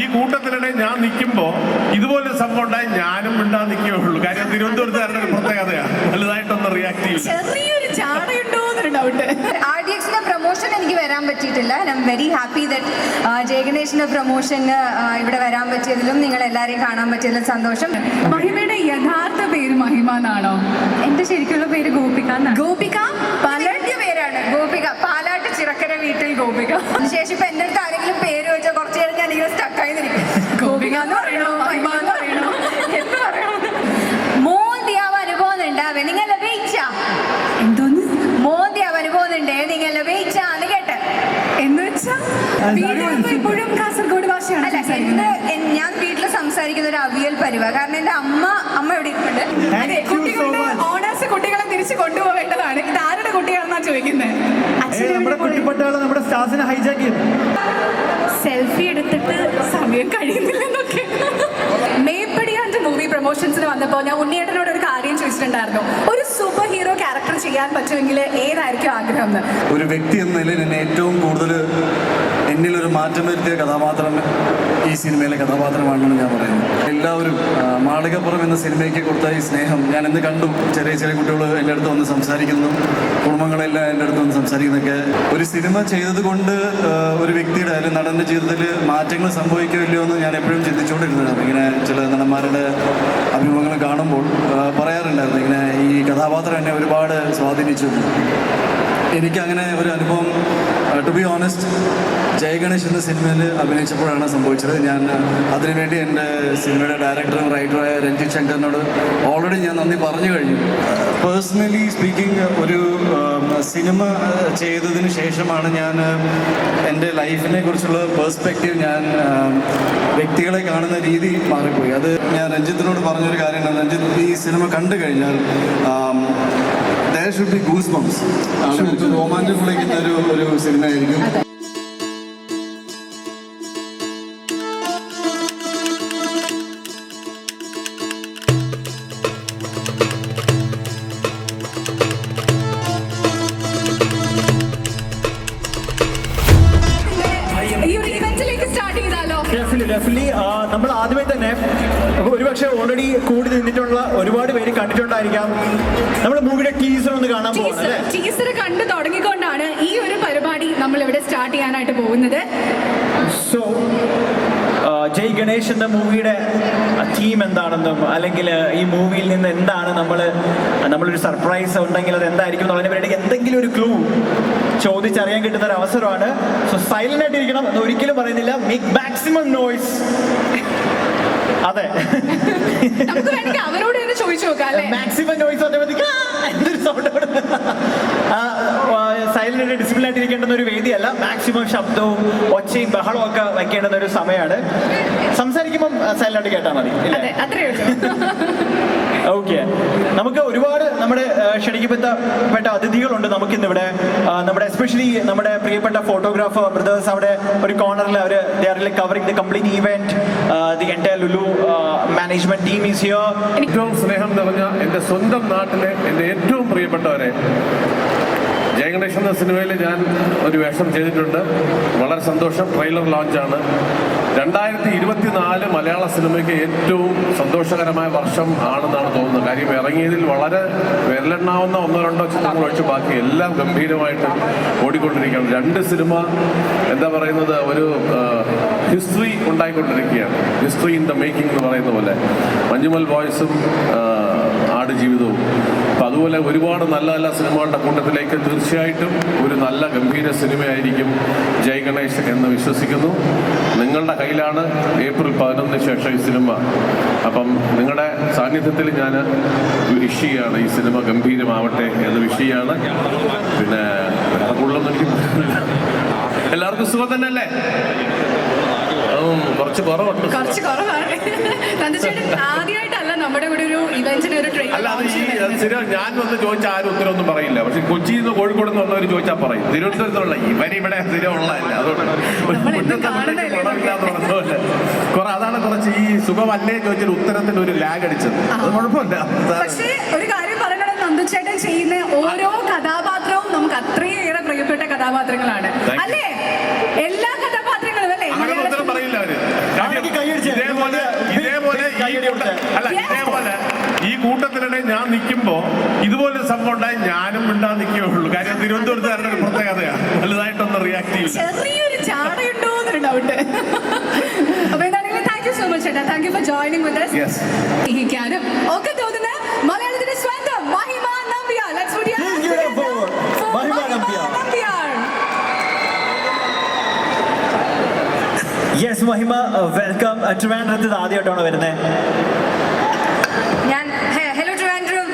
ഈ കൂട്ടത്തിലിടെ ഞാൻ നിൽക്കുമ്പോൾ ഇതുപോലെ സംഭവം ഉണ്ടായി ഞാനും മിണ്ടാ നിൽക്കുകയുള്ളൂ. കാര്യം തിരുവനന്തപുരത്തുകാരുടെ ഒരു പ്രത്യേകതയാണ് വലുതായിട്ടൊന്ന് റിയാക്ട് ആർ പ്രൊമോഷൻ എനിക്ക് വരാൻ പറ്റിയിട്ടില്ല. I am very happy that ജയഗണേഷിന്റെ പ്രൊമോഷന് ഇവിടെ വരാൻ പറ്റിയതിലും നിങ്ങൾ എല്ലാവരെയും കാണാൻ പറ്റിയതിലും സന്തോഷം. മഹിമയുടെ യഥാർത്ഥ പേര് മഹിമ എന്നാണോ? എന്റെ ശരിക്കുള്ള പേര് ഗോപിക ഗോപിക? പാലാട്ടിയ പേരാണ് ഗോപിക. പാലാട്ട് ചിറക്കര വീട്ടിൽ ഗോപിക. അതിനുശേഷം ഇപ്പൊ എന്റെ അടുത്ത് ആരെങ്കിലും പേര് വെച്ചാൽ ഇങ്ങനെ സ്റ്റക്കായി നിൽക്കും ഗോപിക എന്ന് പറയണോ? മഹിമ എന്ന് പറയണോ? എന്ത് പറയണം? മോന്തിയാവ് അനുഭവം ഉണ്ടാവേ. നിങ്ങൾ ലഭിച്ച എന്തോന്ന്? മോന്തിയാവ് അനുഭവം ഉണ്ടേ. നിങ്ങൾ കേട്ടെ. എന്ന് ഇപ്പോഴും കാസർഗോഡ് ഭാഷയാണ് അല്ല സംസാരിക്കുന്നത്. ഞാൻ വീട്ടിൽ സംസാരിക്കുന്ന ഒരു അവിയൽ പരിവാ. കാരണം എന്റെ അമ്മ അമ്മ ഇവിടെ ഇരിപ്പുണ്ട്? അതെ കുട്ടികളുടെ ഓണേഴ്സ് കുട്ടികളെ തിരിച്ചു കൊണ്ടുപോകേണ്ടതാണ്. ഇത് ആരുടെ കുട്ടികളെന്നാ ചോദിക്കുന്നത് നമ്മുടെ കുട്ടിപ്പട്ടാൾ നമ്മുടെ സ്റ്റാഫിനെ ഹൈജാക്ക് ചെയ്തു. സെൽഫി എടുത്തിട്ട് സമയം കഴിയുന്നില്ലെന്നൊക്കെ. മേപ്പടിയാന്റെ മൂവി പ്രൊമോഷൻസിന് വന്നപ്പോൾ ഞാൻ ഉണ്ണിയേട്ടനോട് ഒരു കാര്യം ചോദിച്ചിട്ടുണ്ടായിരുന്നു. ഒരു സൂപ്പർ ഹീറോ ക്യാരക്ടർ ചെയ്യാൻ പറ്റുമെങ്കിൽ ഏതായിരിക്കും ആഗ്രഹം ഒരു വ്യക്തി എന്ന നിലയിൽ എന്നെ ഏറ്റവും കൂടുതൽ എന്നിലൊരു മാറ്റം വരുത്തിയ കഥാപാത്രം ഈ സിനിമയിലെ കഥാപാത്രമാണെന്ന് ഞാൻ പറയുന്നത്. എല്ലാവരും മാളികപ്പുറം എന്ന സിനിമയ്ക്ക് കൊടുത്ത ഈ സ്നേഹം ഞാൻ ഇന്ന് കണ്ടു. ചെറിയ ചെറിയ കുട്ടികൾ എന്റെ അടുത്ത് വന്ന് സംസാരിക്കുന്നു. കുടുംബങ്ങളെല്ലാം എന്റെ അടുത്ത് വന്ന് സംസാരിക്കുന്നതൊക്കെ ഒരു സിനിമ ചെയ്തതുകൊണ്ട് ഒരു വ്യക്തിയുടെ അല്ലെങ്കിൽ നടന്റെ ജീവിതത്തിൽ മാറ്റങ്ങൾ സംഭവിക്കില്ലയോ എന്ന് ഞാൻ എപ്പോഴും ചിന്തിച്ചുകൊണ്ടിരുന്നതാണ്. ഇങ്ങനെ ചില നടന്മാരുടെ അഭിമുഖങ്ങൾ കാണുമ്പോൾ പറയാറുണ്ടായിരുന്നു. ഇങ്ങനെ ഈ കഥാപാത്രം എന്നെ ഒരുപാട് സ്വാധീനിച്ചു എനിക്ക് അങ്ങനെ ഒരു അനുഭവം ടു ബി ഓണസ്റ്റ് ജയഗണേഷ് എന്ന സിനിമയിൽ അഭിനയിച്ചപ്പോഴാണ് സംഭവിച്ചത്. ഞാൻ അതിനുവേണ്ടി എന്റെ സിനിമയുടെ ഡയറക്ടറും റൈറ്ററായ രഞ്ജിത് ശങ്കറിനോട് ഓൾറെഡി ഞാൻ നന്ദി പറഞ്ഞു കഴിഞ്ഞു. പേഴ്സണലി സ്പീക്കിംഗ് ഒരു സിനിമ ചെയ്തതിന് ശേഷമാണ് ഞാൻ എന്റെ ലൈഫിനെ കുറിച്ചുള്ള പേഴ്സ്പെക്റ്റീവ് ഞാൻ വ്യക്തികളെ കാണുന്ന രീതി മാറിപ്പോയി. അത് ഞാൻ രഞ്ജിത്തിനോട് പറഞ്ഞൊരു കാര്യമാണ്. രഞ്ജിത്ത് ഈ സിനിമ കണ്ടു കഴിഞ്ഞാൽ there should be goosebumps. ആളുകൾക്ക് രോമാഞ്ചം വിളിക്കുന്ന ഒരു ഒരു സിനിമ ആയിരിക്കും ഇവന്റിലേക്ക് സ്റ്റാർട്ട് ചെയ്താലോ? ഡെഫിനറ്റ്ലി നമ്മൾ ആദ്യമേ തന്നെ ഒരുപക്ഷെ ഓൾറെഡി കൂടി നിന്നിട്ടുള്ള ഒരുപാട് പേര് കണ്ടിട്ടുണ്ടായിരിക്കാം. നമ്മൾ മൂവിയുടെ ടീസർ ഒന്ന് കാണാൻ പോകുന്നത് ടീസർ കണ്ടു തുടങ്ങിക്കൊണ്ടാണ് ഈ ഒരു പരിപാടി നമ്മൾ ഇവിടെ സ്റ്റാർട്ട് ചെയ്യാനായിട്ട് പോകുന്നത്. സോ ജയ് ഗണേഷ് എന്ന മൂവിയുടെ തീം എന്താണെന്നും അല്ലെങ്കിൽ ഈ മൂവിയിൽ നിന്ന് എന്താണ് നമ്മൾ നമ്മളൊരു സർപ്രൈസ് ഉണ്ടെങ്കിൽ അത് എന്തായിരിക്കും എന്നുള്ളതിനെ പറ്റി എന്തെങ്കിലും ഒരു ക്ലൂ ചോദിച്ചറിയാൻ കിട്ടുന്ന ഒരു അവസരമാണ്. സോ സൈലന്റ് ആയിട്ടിരിക്കണം എന്ന് ഒരിക്കലും പറയുന്നില്ല. മേക്ക് മാക്സിമം നോയ്സ് അതെ. നമുക്ക് വേണമെങ്കിൽ അവരോട് തന്നെ ചോദിച്ചു നോക്കാം അല്ലെ? മാക്സിമം നോയിസ് പറഞ്ഞപ്പോഴത്തേക്ക് സൈലന്റ് ഡിസിപ്ലിൻ ആയിട്ടിരിക്കേണ്ടുന്ന ഒരു വേദിയല്ല. മാക്സിമം ശബ്ദവും ഒച്ചയും ബഹളവും ഒക്കെ വയ്ക്കേണ്ടുന്ന ഒരു സമയമാണ്. സംസാരിക്കുമ്പം സൈലന്റ് കേട്ടാൽ മതി. ഓക്കെ നമുക്ക് ഒരുപാട് നമ്മുടെ ക്ഷണിക്കപ്പെട്ട അതിഥികളുണ്ട് നമുക്ക് ഇന്നിവിടെ നമ്മുടെ എസ്പെഷ്യലി നമ്മുടെ പ്രിയപ്പെട്ട ഫോട്ടോഗ്രാഫർ ബ്രദേഴ്സ് അവിടെ ഒരു കോർണറിൽ അവർ they are covering the complete event the entire Lulu management team is here ഏറ്റവും സ്നേഹം നിറഞ്ഞ എന്റെ സ്വന്തം നാട്ടിലെ എന്റെ ഏറ്റവും പ്രിയപ്പെട്ടവരെ ജയഗണേഷ് എന്ന സിനിമയിൽ ഞാൻ ഒരു വേഷം ചെയ്തിട്ടുണ്ട്. വളരെ സന്തോഷം. ട്രെയിലർ ലോഞ്ചാണ്. രണ്ടായിരത്തി ഇരുപത്തിനാല് മലയാള സിനിമയ്ക്ക് ഏറ്റവും സന്തോഷകരമായ വർഷം ആണെന്നാണ് തോന്നുന്നത്. കാര്യം ഇറങ്ങിയതിൽ വളരെ വിരലെണ്ണാവുന്ന ഒന്നോ രണ്ടോ ചിത്രങ്ങൾ ഒഴിച്ച് ബാക്കി എല്ലാം ഗംഭീരമായിട്ട് ഓടിക്കൊണ്ടിരിക്കുകയാണ്. രണ്ട് സിനിമ എന്താ പറയുന്നത് ഒരു ഹിസ്റ്ററി ഉണ്ടായിക്കൊണ്ടിരിക്കുകയാണ്. ഹിസ്റ്ററി ഇൻ ദ മേക്കിംഗ് എന്ന് പറയുന്ന പോലെ. മഞ്ഞുമൽ ബോയ്സും ആടുജീവിതവും അപ്പം അതുപോലെ ഒരുപാട് നല്ല നല്ല സിനിമകളുടെ കൂട്ടത്തിലേക്ക് തീർച്ചയായിട്ടും ഒരു നല്ല ഗംഭീര സിനിമയായിരിക്കും ജയ് ഗണേഷ് എന്ന് വിശ്വസിക്കുന്നു. നിങ്ങളുടെ കയ്യിലാണ് ഏപ്രിൽ പതിനൊന്നിന് ശേഷം ഈ സിനിമ. അപ്പം നിങ്ങളുടെ സാന്നിധ്യത്തിൽ ഞാൻ വിഷിയാണ് ഈ സിനിമ ഗംഭീരമാവട്ടെ എന്ന് വിഷയാണ് പിന്നെ എല്ലാവർക്കും സുഖം തന്നെയല്ലേ? കുറച്ച് കുറവുണ്ട്. ആദ്യമായിട്ടല്ല നമ്മുടെ ഇവിടെ ഒരു ഇവന്റിന് ഒരു ട്രെയിൻ അല്ല അത് ഈ സ്ഥിരം ഞാൻ വന്ന് ചോദിച്ചാൽ ആരും ഉത്തരവൊന്നും പറയില്ല. പക്ഷെ കൊച്ചിയിൽ നിന്ന് കോഴിക്കോട് നിന്ന് വന്നവർ ചോദിച്ചാൽ പറയും. തിരുവനന്തപുരത്തുള്ള ഇവൻ ഇവിടെ സ്ഥിരം ഉള്ളതല്ല. അതുകൊണ്ട് കുറെ അതാണ് കുറച്ച് ഈ സുഖമല്ലേ ചോദിച്ചാൽ ഉത്തരത്തിന് ഒരു ലാഗ് അടിച്ചത്. അത് കുഴപ്പമില്ല. പക്ഷേ ഒരു കാര്യം പറയണത് നന്ദുച്ചേട്ടൻ ചെയ്യുന്ന ഓരോ കഥാപാത്രവും നമുക്ക് അത്രയേറെ പ്രിയപ്പെട്ട കഥാപാത്രങ്ങളാണ്. അല്ലേ എല്ലാ കഥാപാത്രങ്ങളും അല്ലേ അങ്ങനെ മലയാള ഉത്തരം പറയില്ല അവർ കാര്യം കയ്യടി കൊടുത്തേ. അല്ല ഇതേപോലെ ഈ കൂട്ടത്തിനിടെ ഞാൻ നിൽക്കുമ്പോ ഇതുപോലെ സംഭവം ഉണ്ടായി ഞാനും മിണ്ടാൻ നിൽക്കുകയുള്ളൂ. കാര്യം തിരുവനന്തപുരത്തുകാരുടെ ഒരു പ്രത്യേകതയാണ് വലുതായിട്ടൊന്നും റിയാക്ട് ചെയ്യില്ല. ചെറിയൊരു ചാടയുണ്ടോ എന്നൊരു ഡൗട്ട് അപ്പൊ എന്താണെങ്കിലും താങ്ക് യു സോ മച്ച് ചേട്ടാ. Thank you for joining with ഒക്കെ യെസ് മഹിമ വെൽക്കം ട്രിവാൻഡ്രത്ത് ആദ്യമായിട്ടാണ് വരുന്നത് ഞാൻ ഹലോ ട്രിവാൻഡ്രം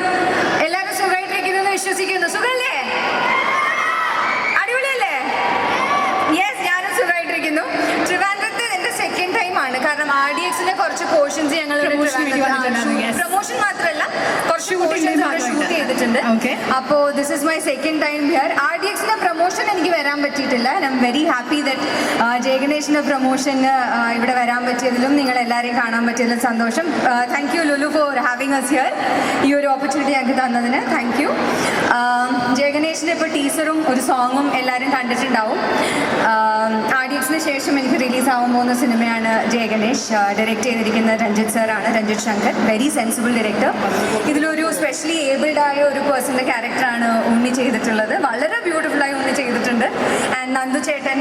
എല്ലാവരും സുഖമായിട്ടിരിക്കുന്നു വിശ്വസിക്കുന്നു. സുഖല്ലേ? അടിപൊളിയല്ലേ? യെസ് ഞാനും സുഖമായിട്ടിരിക്കുന്നു. ട്രിവാൻഡ്രത്ത് എന്റെ സെക്കൻഡ് ടൈം ആണ്. കാരണം ആർ ഡി എക്സിന്റെ കുറച്ച് പോർഷൻസ് ഞങ്ങൾ. പ്രൊമോഷൻ മാത്രമല്ല കുറച്ച് ഷൂട്ട് ചെയ്തിട്ടുണ്ട്. Okay. അപ്പോൾ this is my second time here R D എക്സിന്റെ പ്രൊമോഷൻ എനിക്ക് വരാൻ പറ്റിയിട്ടില്ല. I am very happy that ജയഗണേഷിന്റെ പ്രൊമോഷന് ഇവിടെ വരാൻ പറ്റിയതിലും നിങ്ങൾ എല്ലാവരെയും കാണാൻ പറ്റിയതിലും സന്തോഷം. Thank you Lulu for having us here ഈ ഒരു ഓപ്പർച്യൂണിറ്റി ഞങ്ങൾക്ക് തന്നതിന് താങ്ക് യു ജയഗണേഷിന്റെ ഇപ്പോൾ ടീച്ചറും ഒരു സോങ്ങും എല്ലാവരും കണ്ടിട്ടുണ്ടാവും. ആഡിയൻസിന് ശേഷം എനിക്ക് റിലീസ് ആവാൻ പോകുന്ന സിനിമയാണ് ജയഗണേഷ്. ഡയറക്റ്റ് ചെയ്തിരിക്കുന്ന രഞ്ജിത് സാറാണ് Ranjith Shankar. Very sensible director ഇതിലൊരു സ്പെഷ്യലി ഏബിൾഡ് ആയ ഒരു പേഴ്സന്റെ ക്യാരക്ടറാണ് ഉണ്ണി ചെയ്തിട്ടുള്ളത്. വളരെ ബ്യൂട്ടിഫുള്ളായി ഉണ്ണി ചെയ്തിട്ടുണ്ട്. ആൻഡ് നന്ദു ചേട്ടൻ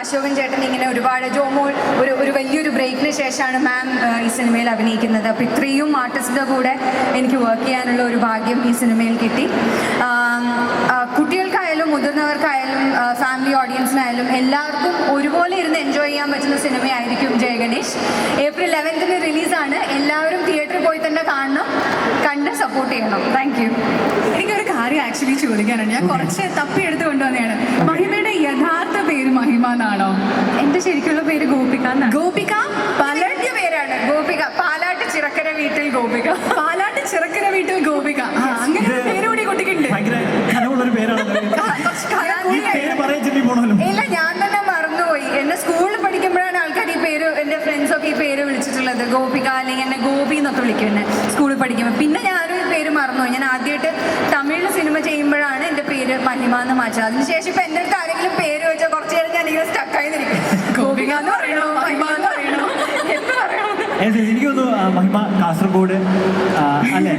അശോകൻ ചേട്ടൻ ഇങ്ങനെ ഒരുപാട് ജോമോൾ ഒരു ഒരു വലിയൊരു ബ്രേക്കിന് ശേഷമാണ് മാം ഈ സിനിമയിൽ അഭിനയിക്കുന്നത്. അപ്പോൾ ഇത്രയും ആർട്ടിസ്റ്റിന്റെ കൂടെ എനിക്ക് വർക്ക് ചെയ്യാനുള്ള ഒരു ഭാഗ്യം ഈ സിനിമയിൽ കിട്ടി. കുട്ടികൾക്കായാലും മുതിർന്നവർക്കായാലും ഫാമിലി ഓഡിയൻസിനായാലും എല്ലാവർക്കും ഒരുപോലെ ഇരുന്ന് എൻജോയ് ചെയ്യാൻ പറ്റുന്ന സിനിമയായിരിക്കും ജയഗണേഷ്. ഏപ്രിൽ ലെവൻത്തിന് റിലീസാണ് എല്ലാവരും തിയേറ്ററിൽ പോയി തന്നെ കാണണം. കണ്ട് സപ്പോർട്ട് ചെയ്യണം. താങ്ക് യു എനിക്കൊരു കാര്യം ആക്ച്വലി ചോദിക്കാനുണ്ട്. ഞാൻ കുറച്ച് തപ്പിയെടുത്ത് കൊണ്ടുവന്നെയാണ് മഹിമയുടെ യഥാർത്ഥ പേര് മഹിമ എന്നാണോ? എന്റെ ശരിക്കുള്ള പേര് ഗോപിക ഗോപിക? പാല പലരുടെ പേരാണ്. ഗോപിക. പാലാട്ട് ചിറക്കര വീട്ടിൽ ഗോപിക. പാലാട്ട് ചിറക്കര വീട്ടിൽ ഗോപിക. അങ്ങനെ ഒരു പേര് കൂടി കുട്ടിക്കുണ്ട്. ഇല്ല ഞാൻ തന്നെ മറന്നുപോയി. എന്നെ സ്കൂളിൽ പഠിക്കുമ്പോഴാണ് ആൾക്കാർ ഈ പേര് എന്റെ ഫ്രണ്ട്സ് ഒക്കെ ഈ പേര് വിളിച്ചിട്ടുള്ളത് ഗോപിക അല്ലെങ്കിൽ എന്നെ ഗോപി എന്നൊക്കെ വിളിക്കും എന്നെ സ്കൂളിൽ പഠിക്കുമ്പോൾ പിന്നെ ഞാൻ ഒരു പേര് മറന്നു ഞാൻ ആദ്യമായിട്ട് തമിഴ് സിനിമ ചെയ്യുമ്പോഴാണ് എന്റെ പേര് മഹിമ എന്ന് മാറ്റുക അതിനുശേഷം ഇപ്പം എന്റെ അടുത്ത് ആരെങ്കിലും പേര് വെച്ചാൽ കുറച്ച് നേരം ഞാൻ ഇങ്ങനെ സ്റ്റക്കായി നിൽക്കും ഗോപിക എന്ന് പറയണോ? മഹിമ എന്ന് പറയണോ? എന്ന് പറയണോ? എനിക്ക് തോന്നുന്നു മഹിമ കാസർഗോഡ് അല്ലേ?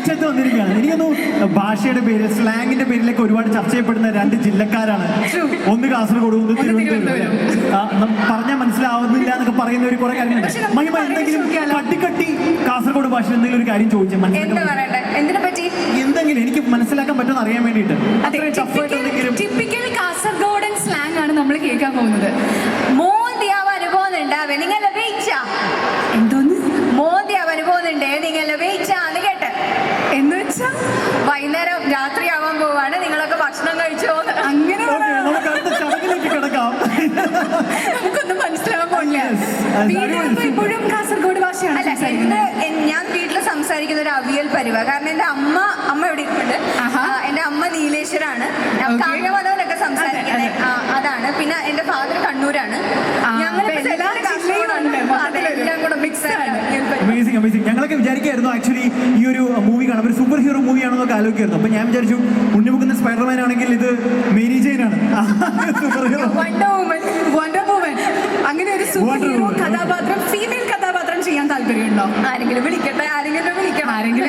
അറ്റത്ത് വന്നിരിക്കുകയാണ്. എനിക്കൊന്നും ഭാഷയുടെ പേര് സ്ലാങ്ങിന്റെ പേരിലേക്ക് ഒരുപാട് ചർച്ച ചെയ്യപ്പെടുന്ന രണ്ട് ജില്ലക്കാരാണ്. ഒന്ന് കാസർഗോഡ് ഒന്ന് തിരുവനന്തപുരം. പറഞ്ഞാൽ മനസ്സിലാവുന്നില്ല എന്നൊക്കെ പറയുന്ന ഒരു കുറെ കാര്യങ്ങളുണ്ട്. മഹിമ എന്തെങ്കിലും. കട്ടിക്കട്ടി കാസർഗോഡ് ഭാഷയിൽ എന്തെങ്കിലും ഒരു കാര്യം ചോദിച്ചാൽ മനസ്സിലാക്കാൻ എന്തെങ്കിലും എനിക്ക് മനസ്സിലാക്കാൻ പറ്റുമെന്ന് അറിയാൻ വേണ്ടിയിട്ട്. ടിപ്പിക്കൽ കാസർഗോഡൻ സ്ലാങ് ആണ് നമ്മൾ കേൾക്കാൻ പോകുന്നത് മോന്തിയാവ് അനുഭവം ഉണ്ടാവേ നിങ്ങൾ ലഭിച്ച എന്തോന്ന് മോന്തിയാവ് അനുഭവം ഉണ്ടേ നിങ്ങൾ ലഭിച്ചാന്ന് കേട്ടെ എന്ന് വെച്ചാ വൈകുന്നേരം രാത്രിയാവാൻ പോവാണ് നിങ്ങളൊക്കെ ഭക്ഷണം കഴിച്ചോ അങ്ങനെ ഓക്കെ നമുക്ക് അടുത്ത ചടങ്ങിലേക്ക് കിടക്കാം നമുക്കൊന്നും മനസ്സിലാവാൻ പോണില്ല. Yes. അത് വീട്ടിലപ്പോ ഇപ്പോഴും കാസർഗോഡ് ഭാഷയാണ് അല്ല ഇന്ന് ഞാൻ വീട്ടിൽ സംസാരിക്കുന്ന ഒരു അവിയൽ പരിവ. കാരണം എന്റെ അമ്മ അമ്മ ഇവിടെ ഇരിപ്പുണ്ട്. എന്റെ എന്റെ അമ്മ നീലേശ്വരാണ്. കാവ്യമതവനൊക്കെ സംസാരിക്കുന്നത് അതാണ്. പിന്നെ എന്റെ ഫാദർ കണ്ണൂരാണ്. ഞങ്ങൾ. അമേസിംഗ് അമേസിംഗ് ഞങ്ങളൊക്കെ വിചാരിക്കായിരുന്നു ആക്ച്വലി ഈ ഒരു മൂവി കാണാൻ ഒരു സൂപ്പർ ഹീറോ മൂവി ആണെന്നൊക്കെ ആലോചിക്കായിരുന്നു. അപ്പൊ ഞാൻ വിചാരിച്ചു ഉണ്ണിമുക്കുന്ന സ്പൈഡർമാൻ ആണെങ്കിൽ ഇത് മേരി ജെയിൻ ആണ്. Super hero Wonder Woman. Wonder woman അങ്ങനെ ഒരു സൂപ്പർ Wonder ഹീറോ Woman. കഥാപാത്രം ഫീമെയിൽ കഥാപാത്രം ചെയ്യാൻ താല്പര്യമുണ്ടോ ആരെങ്കിലും വിളിക്കട്ടെ ആരെങ്കിലും വിളിക്കണം. ആരെങ്കിലും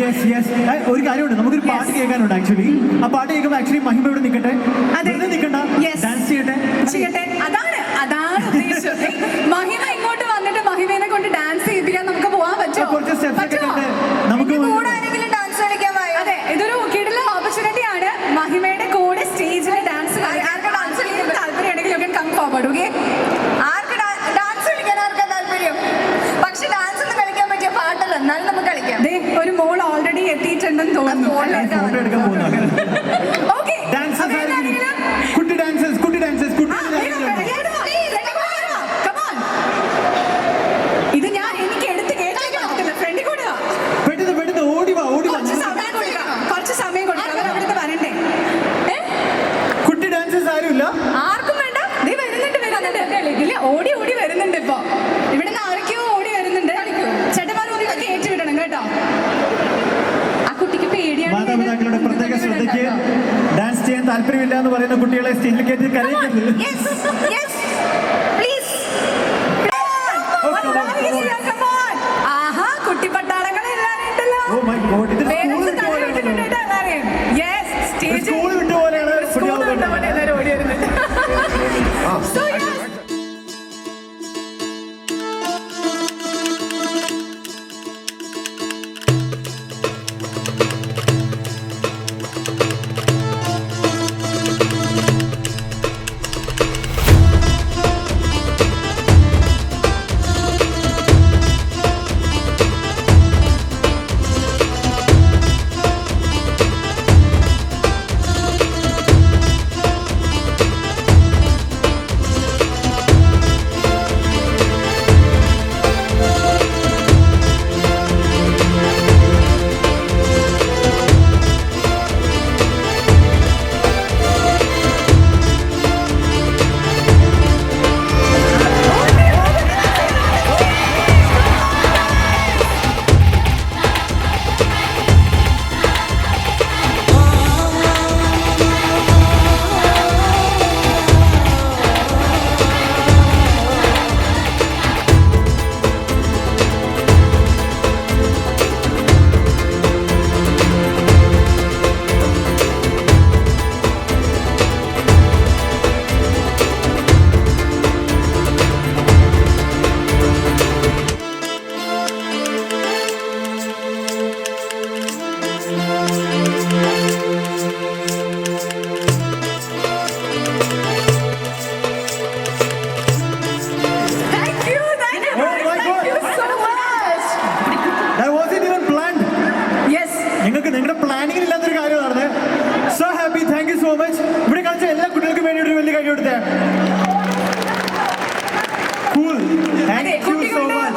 യെസ് യെസ് ഒരു കാര്യമുണ്ട്. നമുക്കൊരു പാട്ട് കേൾക്കാനുണ്ട് ആക്ച്വലി ആ പാട്ട് കേൾക്കുമ്പോൾ ആക്ച്വലി മഹിമ ഇവിടെ നിൽക്കട്ടെ അതെ. നിൽക്കണ്ട Yes. ഡാൻസ് ചെയ്യട്ടെ ചെയ്യട്ടെ അതാണ് അതാണ് ഉദ്ദേശിച്ചത് മഹിമ ഇങ്ങോട്ട് വന്നിട്ട് മഹിമേനെ കൊണ്ട് ഡാൻസ് ചെയ്യിപ്പിക്കാൻ നമുക്ക് പോവാൻ പറ്റുമോ കുറച്ച് steps ഒക്കെ പറ്റുമോ? കണ്ട് നമുക്ക് എന്റെ കൂടെ ആരെങ്കിലും ഡാൻസ് കളിക്കാൻ വായോ അതെ ഇതൊരു കിടില ഓപ്പർച്യൂണിറ്റി ആണ് മഹിമയുടെ കൂടെ സ്റ്റേജിൽ ഡാൻസ് ആർക്ക് dance കളിക്കാൻ താല്പര്യമുണ്ടെങ്കിൽ യു കം ഫോർവേഡ് ഓക്കെ ആർക്ക് ഡാൻസ് കളിക്കാൻ ആർക്കാ താല്പര്യം പക്ഷെ ഡാൻസ് ഒന്നും കളിക്കാൻ പറ്റിയ പാട്ടല്ല എന്നാലും നമുക്ക് കളിക്കാം ദേ ഒരു മോൾ ഓൾറെഡി എത്തിയിട്ടുണ്ടെന്ന് തോന്നുന്നു മോളിലേക്ക് ഫോട്ടോ എടുക്കാൻ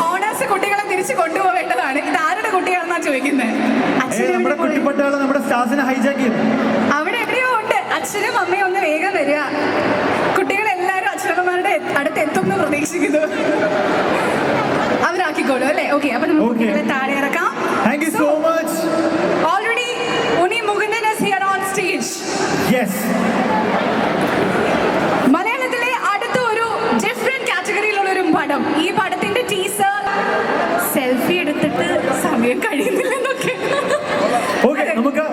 ഓണേഴ്സ് കുട്ടികളെ തിരിച്ചു കൊണ്ടുപോകേണ്ടതാണ്. ഇത് ആരുടെ കുട്ടികളെന്നാ ചോദിക്കുന്നത് നമ്മുടെ കുട്ടിപ്പട്ടാൾ നമ്മുടെ സ്റ്റാഫിനെ ഹൈജാക്ക് ചെയ്തു. അവിടെ എവിടെയോ ഉണ്ട്. അച്ഛനും അമ്മയും ഒന്ന് വേഗം വരിക. കുട്ടികളെല്ലാവരും അച്ഛനമ്മമാരുടെ അടുത്ത് എത്തുമെന്ന് പ്രതീക്ഷിക്കുന്നു. അവരാക്കിക്കോളൂ അല്ലേ? ഓക്കെ അപ്പൊ നമുക്ക് താഴെ ഇറക്കാം. എടുത്തിട്ട് സമയം കഴിയുന്നില്ലെന്നൊക്കെ. ഓക്കെ നമുക്ക്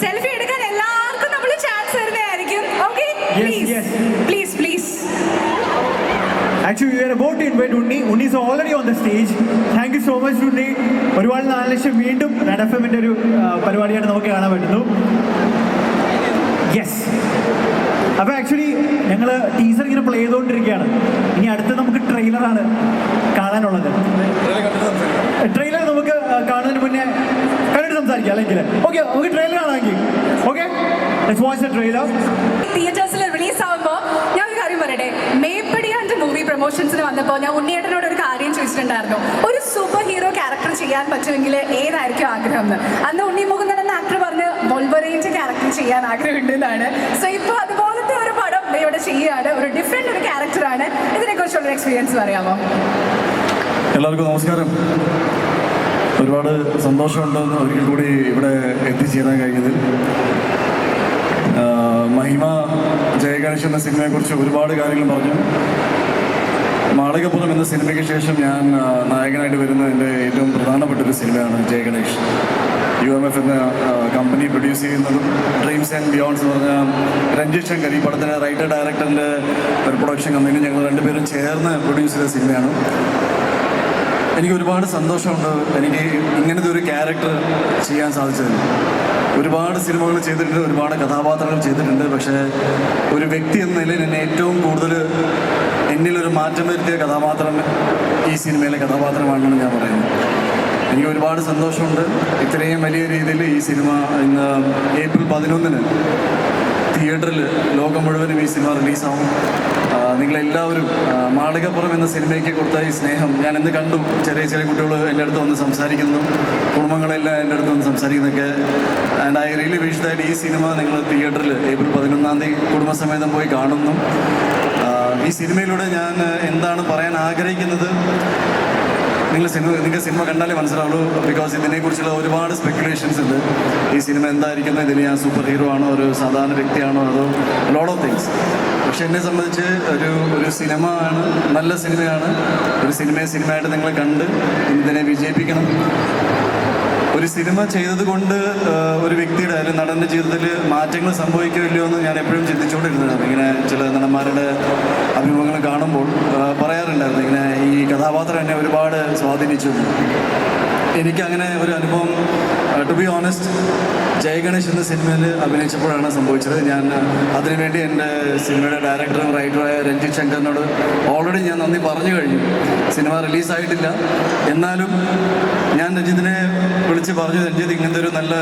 സെൽഫി എടുക്കാൻ എല്ലാവർക്കും നമ്മൾ ചാൻസ് തരുന്നതായിരിക്കും. Okay please. Please please actually you are about to invite Unni Unni is already on the stage thank you so much Unni ഒരുപാട് നാല് ലക്ഷം വീണ്ടും റെഡ് എഫ് എമ്മിന്റെ ഒരു പരിപാടിയായിട്ട് നമുക്ക് കാണാൻ പറ്റുന്നു. യെസ് അപ്പോൾ ആക്ച്വലി ഞങ്ങൾ ടീസർ ഇങ്ങനെ പ്ലേ ചെയ്തുകൊണ്ടിരിക്കുകയാണ് ഇനി അടുത്ത് നമുക്ക് ട്രെയിലറാണ് കാണാനുള്ളത്. ട്രെയിലർ നമുക്ക് ആ, കാണുന്നതിന് മുന്നേ കണ്ടിട്ട് സംസാരിക്കാം അല്ലെങ്കിൽ. ഓക്കെ നമുക്ക് trailer കാണാമെങ്കിൽ. Okay let's watch the trailer തിയേറ്റേഴ്സിൽ release ആവുമ്പോൾ ഞാൻ ഒരു കാര്യം പറയട്ടെ. മേപ്പടിയാന്റെ മൂവി പ്രൊമോഷൻസിന് വന്നപ്പോൾ ഞാൻ ഉണ്ണിയേട്ടനോട് ഒരു കാര്യം ചോദിച്ചിട്ടുണ്ടായിരുന്നു. ഒരു സൂപ്പർ ഹീറോ ക്യാരക്ടർ ചെയ്യാൻ പറ്റുമെങ്കിൽ ഏതായിരിക്കും ആഗ്രഹം എന്ന്? അന്ന് ഉണ്ണി മുകുന്ദൻ എന്ന ആക്ടർ പറഞ്ഞ് വോൾവറേഞ്ച് ക്യാരക്ടർ ചെയ്യാൻ ആഗ്രഹമുണ്ട് എന്നാണ്. സോ ഇപ്പോൾ അതുപോലത്തെ പടം ചെയ്യുകയാണ്. ഒരു ഡിഫറെന്റ് ഒരു ക്യാരക്ടറാണ് ഇതിനെക്കുറിച്ചുള്ള എക്സ്പീരിയൻസ് പറയാമോ? എല്ലാവർക്കും നമസ്കാരം. ഒരുപാട് സന്തോഷമുണ്ട് ഒരിക്കൽ കൂടി ഇവിടെ എത്തിച്ചേരാൻ കഴിഞ്ഞതിൽ. മഹിമ ജയഗണേഷ് എന്ന സിനിമയെക്കുറിച്ച് ഒരുപാട് കാര്യങ്ങൾ പറഞ്ഞു. മാളികപ്പുറം എന്ന സിനിമയ്ക്ക് ശേഷം ഞാൻ നായകനായിട്ട് വരുന്ന എന്റെ ഏറ്റവും പ്രധാനപ്പെട്ട ഒരു സിനിമയാണ് ജയഗണേഷ് യു എം എഫ് എന്ന കമ്പനി പ്രൊഡ്യൂസ് ചെയ്യുന്നതും ഡ്രീംസ് ആൻഡ് ബിയോൺസ് എന്ന് പറഞ്ഞ രഞ്ജിത് ശങ്കർ ഈ പടത്തിന് റൈറ്റർ ഡയറക്ടറിന്റെ ഒരു പ്രൊഡക്ഷൻ കമ്പനി ഞങ്ങൾ രണ്ടുപേരും ചേർന്ന് പ്രൊഡ്യൂസ് ചെയ്ത സിനിമയാണ്. എനിക്ക് ഒരുപാട് സന്തോഷമുണ്ട്. എനിക്ക് ഇങ്ങനത്തെ ഒരു ക്യാരക്ടർ ചെയ്യാൻ സാധിച്ചത് ഒരുപാട് സിനിമകൾ ചെയ്തിട്ടുണ്ട് ഒരുപാട് കഥാപാത്രങ്ങൾ ചെയ്തിട്ടുണ്ട്. പക്ഷേ ഒരു വ്യക്തി എന്ന നിലയിൽ എന്നെ ഏറ്റവും കൂടുതൽ എന്നിലൊരു മാറ്റം വരുത്തിയ കഥാപാത്രം ഈ സിനിമയിലെ കഥാപാത്രമാണെന്ന് ഞാൻ പറയുന്നത്. എനിക്ക് ഒരുപാട് സന്തോഷമുണ്ട്. ഇത്രയും വലിയ രീതിയിൽ ഈ സിനിമ ഇന്ന് ഏപ്രിൽ പതിനൊന്നിന് തിയേറ്ററിൽ ലോകം മുഴുവനും ഈ സിനിമ റിലീസാവും. നിങ്ങളെല്ലാവരും മാളികപ്പുറം എന്ന സിനിമയ്ക്ക് കൊടുത്ത ഈ സ്നേഹം. ഞാൻ ഇന്ന് കണ്ടു. ചെറിയ ചെറിയ കുട്ടികൾ എന്റെ അടുത്ത് വന്ന് സംസാരിക്കുന്നു. കുടുംബങ്ങളെല്ലാം എന്റെ അടുത്ത് വന്ന് സംസാരിക്കുന്നൊക്കെ. And I really wish that ഈ സിനിമ നിങ്ങൾ തിയേറ്ററിൽ ഏപ്രിൽ പതിനൊന്നാം തീയതി കുടുംബസമേതം പോയി കാണുന്നു. ഈ സിനിമയിലൂടെ ഞാൻ എന്താണ് പറയാൻ ആഗ്രഹിക്കുന്നത്? നിങ്ങൾ സിനിമ നിങ്ങൾക്ക് സിനിമ കണ്ടാലേ മനസ്സിലാവുള്ളൂ. ബിക്കോസ് ഇതിനെക്കുറിച്ചുള്ള ഒരുപാട് സ്പെക്കുലേഷൻസ് ഉണ്ട്. ഈ സിനിമ എന്തായിരിക്കുന്നത് ഇതിന് ഞാൻ സൂപ്പർ ഹീറോ ആണോ? ഒരു സാധാരണ വ്യക്തിയാണോ? അതോ ലോഡ് ഓഫ് തിങ്സ് പക്ഷെ എന്നെ സംബന്ധിച്ച് ഒരു ഒരു സിനിമ ആണ് നല്ല സിനിമയാണ്. ഒരു സിനിമയെ സിനിമയായിട്ട് നിങ്ങൾ കണ്ട് ഇതിനെ വിജയിപ്പിക്കണം. ഒരു സിനിമ ചെയ്തത് കൊണ്ട് ഒരു വ്യക്തിയുടെ അല്ലെങ്കിൽ നടന്റെ ജീവിതത്തിൽ മാറ്റങ്ങൾ സംഭവിക്കില്ലയോ എന്ന് ഞാൻ എപ്പോഴും ചിന്തിച്ചുകൊണ്ടിരുന്നതാണ്. ഇങ്ങനെ ചില നടന്മാരുടെ അഭിമുഖങ്ങൾ കാണുമ്പോൾ പറയാറുണ്ടായിരുന്നു. ഇങ്ങനെ ഈ കഥാപാത്രം എന്നെ ഒരുപാട് സ്വാധീനിച്ചു. എനിക്ക് അങ്ങനെ ഒരു അനുഭവം ടു ബി ഓണസ്റ്റ് ജയഗണേഷ് എന്ന സിനിമയിൽ അഭിനയിച്ചപ്പോഴാണ് സംഭവിച്ചത്. ഞാൻ അതിനുവേണ്ടി എന്റെ സിനിമയുടെ ഡയറക്ടറും റൈറ്ററുമായ രഞ്ജിത് ശങ്കറിനോട് ഓൾറെഡി ഞാൻ നന്ദി പറഞ്ഞു കഴിഞ്ഞു. സിനിമ റിലീസായിട്ടില്ല എന്നാലും ഞാൻ രഞ്ജിത്തിനെ വിളിച്ച് പറഞ്ഞു രഞ്ജിത് ഇങ്ങനത്തെ ഒരു നല്ല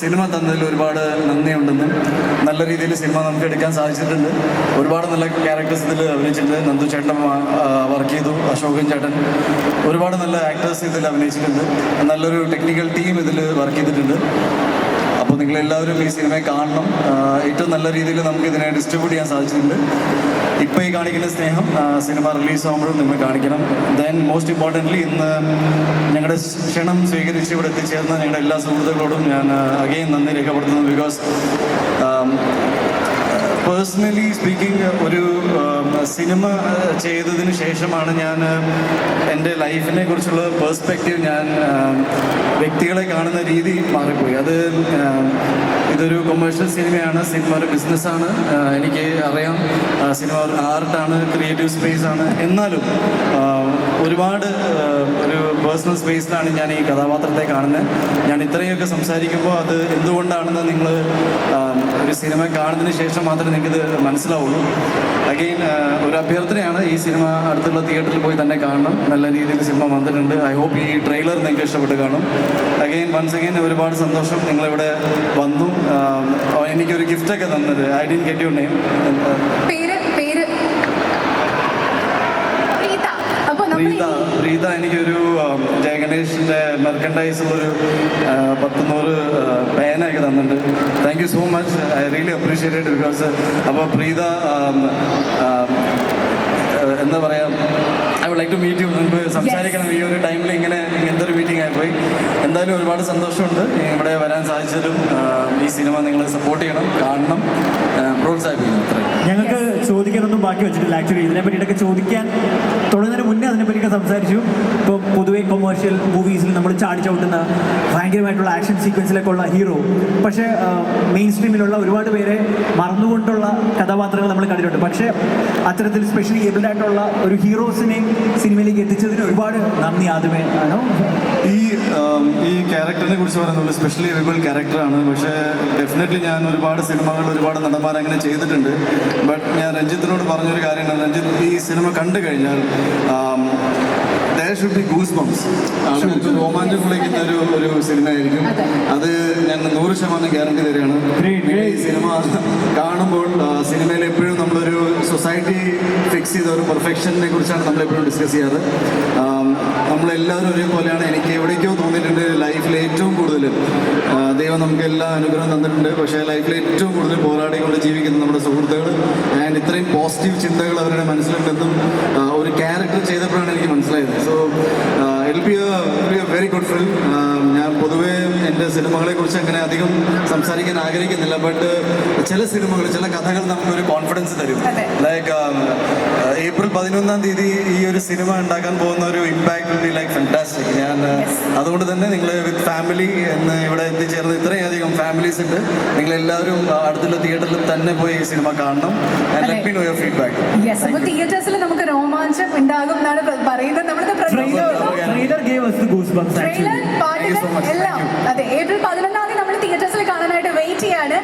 സിനിമ തന്നതിൽ ഒരുപാട് നന്ദിയുണ്ടെന്നും. നല്ല രീതിയിൽ സിനിമ നമുക്ക് എടുക്കാൻ സാധിച്ചിട്ടുണ്ട്. ഒരുപാട് നല്ല ക്യാരക്ടേഴ്സ് ഇതിൽ അഭിനയിച്ചിട്ടുണ്ട്. നന്ദു ചേട്ടൻ വർക്ക് ചെയ്തു. അശോകൻ ചേട്ടൻ ഒരുപാട് നല്ല ആക്ടേഴ്സ് ഇതിൽ അഭിനയിച്ചിട്ടുണ്ട്. നല്ലൊരു ടെക്നിക്കൽ ടീം ഇതിൽ വർക്ക് ചെയ്തിട്ടുണ്ട്. അപ്പോൾ നിങ്ങളെല്ലാവരും ഈ സിനിമയെ കാണണം. ഏറ്റവും നല്ല രീതിയിൽ നമുക്ക് ഇതിനെ ഡിസ്ട്രിബ്യൂട്ട് ചെയ്യാൻ സാധിച്ചിട്ടുണ്ട്. ഇപ്പോൾ ഈ കാണിക്കുന്ന സ്നേഹം സിനിമ റിലീസ് ആകുമ്പോഴും നിങ്ങൾ കാണിക്കണം. ദെൻ മോസ്റ്റ് ഇമ്പോർട്ടന്റ്ലി ഇന്ന് ഞങ്ങളുടെ ക്ഷണം സ്വീകരിച്ച് ഇവിടെ എത്തിച്ചേർന്ന ഞങ്ങളുടെ എല്ലാ സുഹൃത്തുക്കളോടും ഞാൻ അഗെയിൻ നന്ദി രേഖപ്പെടുത്തുന്നു. ബിക്കോസ് പേഴ്സണലി സ്പീക്കിംഗ് ഒരു സിനിമ ചെയ്തതിന് ശേഷമാണ് ഞാൻ എന്റെ ലൈഫിനെ കുറിച്ചുള്ള പേഴ്സ്പെക്റ്റീവ് ഞാൻ വ്യക്തികളെ കാണുന്ന രീതി മാറിപ്പോയി. അത് ഇതൊരു കൊമേഴ്ഷ്യൽ സിനിമയാണ് സിനിമ ഒരു ബിസിനസ്സാണ് എനിക്ക് അറിയാം സിനിമ ഒരു ആർട്ടാണ് ക്രിയേറ്റീവ് സ്പേസ് ആണ്. എന്നാലും ഒരുപാട് ഒരു പേഴ്സണൽ സ്പേസിലാണ് ഞാൻ ഈ കഥാപാത്രത്തെ കാണുന്നത്. ഞാൻ ഇത്രയൊക്കെ സംസാരിക്കുമ്പോൾ അത് എന്തുകൊണ്ടാണെന്ന് നിങ്ങൾ ഒരു സിനിമ കാണുന്നതിന് ശേഷം മാത്രമേ ഇത് മനസ്സിലാവുള്ളൂ. അഗെയിൻ ഒരു അഭ്യർത്ഥനയാണ് ഈ സിനിമ അടുത്തുള്ള തിയേറ്ററിൽ പോയി തന്നെ കാണണം. നല്ല രീതിയിൽ സിനിമ വന്നിട്ടുണ്ട്. ഐ ഹോപ്പ് ഈ ട്രെയിലർ നിങ്ങൾക്ക് ഇഷ്ടപ്പെട്ട് കാണും. അഗെയിൻ വൺസ് അഗെയിൻ ഒരുപാട് സന്തോഷം. നിങ്ങളിവിടെ വന്നു. എനിക്കൊരു ഗിഫ്റ്റൊക്കെ തന്നത്. I didn't get you name പേര് പേര് പ്രീത റീത പ്രീത പ്രീത എനിക്കൊരു ജയഗണേഷിന്റെ മെർക്കൻഡൈസ് ഒരു പത്ത് നൂറ് പേനയൊക്കെ തന്നിട്ടുണ്ട്. Thank you so much I really appreciated because അപ്പോൾ പ്രീത എന്താ പറയുക I would like to meet you മുൻപ് സംസാരിക്കണം. ഈ ഒരു ടൈമിൽ ഇങ്ങനെ ഇങ്ങനത്തെ ഒരു മീറ്റിംഗ് ആയിപ്പോയി എന്തായാലും ഒരുപാട് സന്തോഷമുണ്ട്. ഇവിടെ വരാൻ സാധിച്ചതിലും ഈ സിനിമ നിങ്ങൾ സപ്പോർട്ട് ചെയ്യണം കാണണം പ്രോത്സാഹിപ്പിക്കണം. അത്രയും ഞങ്ങൾക്ക് ചോദിക്കാനൊന്നും ബാക്കി വെച്ചിട്ടില്ല ആക്ച്വലി ഇതിനെ പറ്റിയിട്ടൊക്കെ ചോദിക്കാൻ തുടങ്ങുന്നതിന് മുന്നേ അതിനെ പറ്റിയൊക്കെ സംസാരിച്ചു. ഇപ്പോൾ പൊതുവേ കൊമേഴ്ഷ്യൽ മൂവീസിൽ നമ്മൾ ചാടി ഭയങ്കരമായിട്ടുള്ള ആക്ഷൻ സീക്വൻസിലൊക്കെ ഉള്ള ഹീറോ പക്ഷേ മെയിൻ സ്ട്രീമിലുള്ള ഒരുപാട് പേരെ മറന്നുകൊണ്ടുള്ള കഥാപാത്രങ്ങൾ നമ്മൾ കണ്ടിട്ടുണ്ട്. പക്ഷേ അത്തരത്തിൽ സ്പെഷ്യലി ഏബിൾഡ് ആയിട്ടുള്ള ഒരു ഹീറോസിനെ സിനിമയിലേക്ക് എത്തിച്ചതിന് ഒരുപാട് നന്ദി ആദ്യമേ. ആണോ? ഈ ഈ ക്യാരക്ടറിനെ കുറിച്ച് പറയുന്നത് സ്പെഷ്യലി എബിൾ ക്യാരക്ടറാണ് പക്ഷേ ഡെഫിനറ്റ്ലി ഞാൻ ഒരുപാട് സിനിമകൾ ഒരുപാട് നടന്മാർ അങ്ങനെ ചെയ്തിട്ടുണ്ട്. ബട്ട് ഞാൻ രഞ്ജിത്തിനോട് പറഞ്ഞൊരു കാര്യമാണ് രഞ്ജിത്ത് ഈ സിനിമ കണ്ടു കഴിഞ്ഞാൽ ഷുഡ് ബി ഗൂസ് ബംസ് രോമാഞ്ചം വിളിക്കുന്ന ഒരു ഒരു സിനിമയായിരിക്കും. അത്. ഞാൻ നൂറ് ശതമാനം ഗ്യാരണ്ടി തരികയാണ്. ഈ സിനിമ കാണുമ്പോൾ സിനിമയിൽ എപ്പോഴും നമ്മളൊരു സൊസൈറ്റി ഫിക്സ് ചെയ്ത ഒരു പെർഫെക്ഷനെ കുറിച്ചാണ് നമ്മൾ എപ്പോഴും ഡിസ്കസ് ചെയ്യാറ് നമ്മളെല്ലാവരും ഒരേപോലെയാണ്. എനിക്ക് എവിടേക്കോ തോന്നിയിട്ടുണ്ട് ലൈഫിൽ ഏറ്റവും കൂടുതൽ. ദൈവം നമുക്ക് എല്ലാ അനുഗ്രഹം തന്നിട്ടുണ്ട്. പക്ഷേ ലൈഫിൽ ഏറ്റവും കൂടുതൽ പോരാടിക്കൊണ്ട് ജീവിക്കുന്ന നമ്മുടെ സുഹൃത്തുക്കൾ ആൻഡ് ഇത്രയും പോസിറ്റീവ് ചിന്തകൾ അവരുടെ മനസ്സിലുണ്ടെന്നും ഒരു ക്യാരക്ടർ ചെയ്തപ്പോഴാണ് എനിക്ക് മനസ്സിലായത്. So it be a very good film ഞാൻ പൊതുവേ എന്റെ സിനിമകളെ കുറിച്ച് അങ്ങനെ അധികം സംസാരിക്കാൻ ആഗ്രഹിക്കുന്നില്ല ബട്ട് ചില സിനിമകൾ ചില കഥകൾ നമുക്കൊരു കോൺഫിഡൻസ് തരും. ലൈക്ക് ഏപ്രിൽ പതിനൊന്നാം തീയതി ഈ ഒരു സിനിമ ഉണ്ടാക്കാൻ പോകുന്ന ഒരു impact will be like fantastic ഞാൻ uh, അതുകൊണ്ട് തന്നെ നിങ്ങൾ വിത്ത് ഫാമിലി എന്ന് ഇവിടെ എത്തിച്ചേർന്ന് ഇത്രയധികം ഫാമിലീസ് ഉണ്ട്. നിങ്ങൾ എല്ലാവരും അടുത്തുള്ള തിയേറ്ററിൽ തന്നെ പോയി ഈ സിനിമ കാണണം. And let me know your feedback yes തിയേറ്റേഴ്സിൽ നമുക്ക് രോമാഞ്ചം ഉണ്ടാകും എന്നാണ് പറയുന്നത്. എല്ലാം. അതെ ഏപ്രിൽ പതിനൊന്നാം തീയതി നമ്മൾ തിയേറ്റേഴ്സിൽ കാണാനായിട്ട് വെയിറ്റ് ചെയ്യാണ്.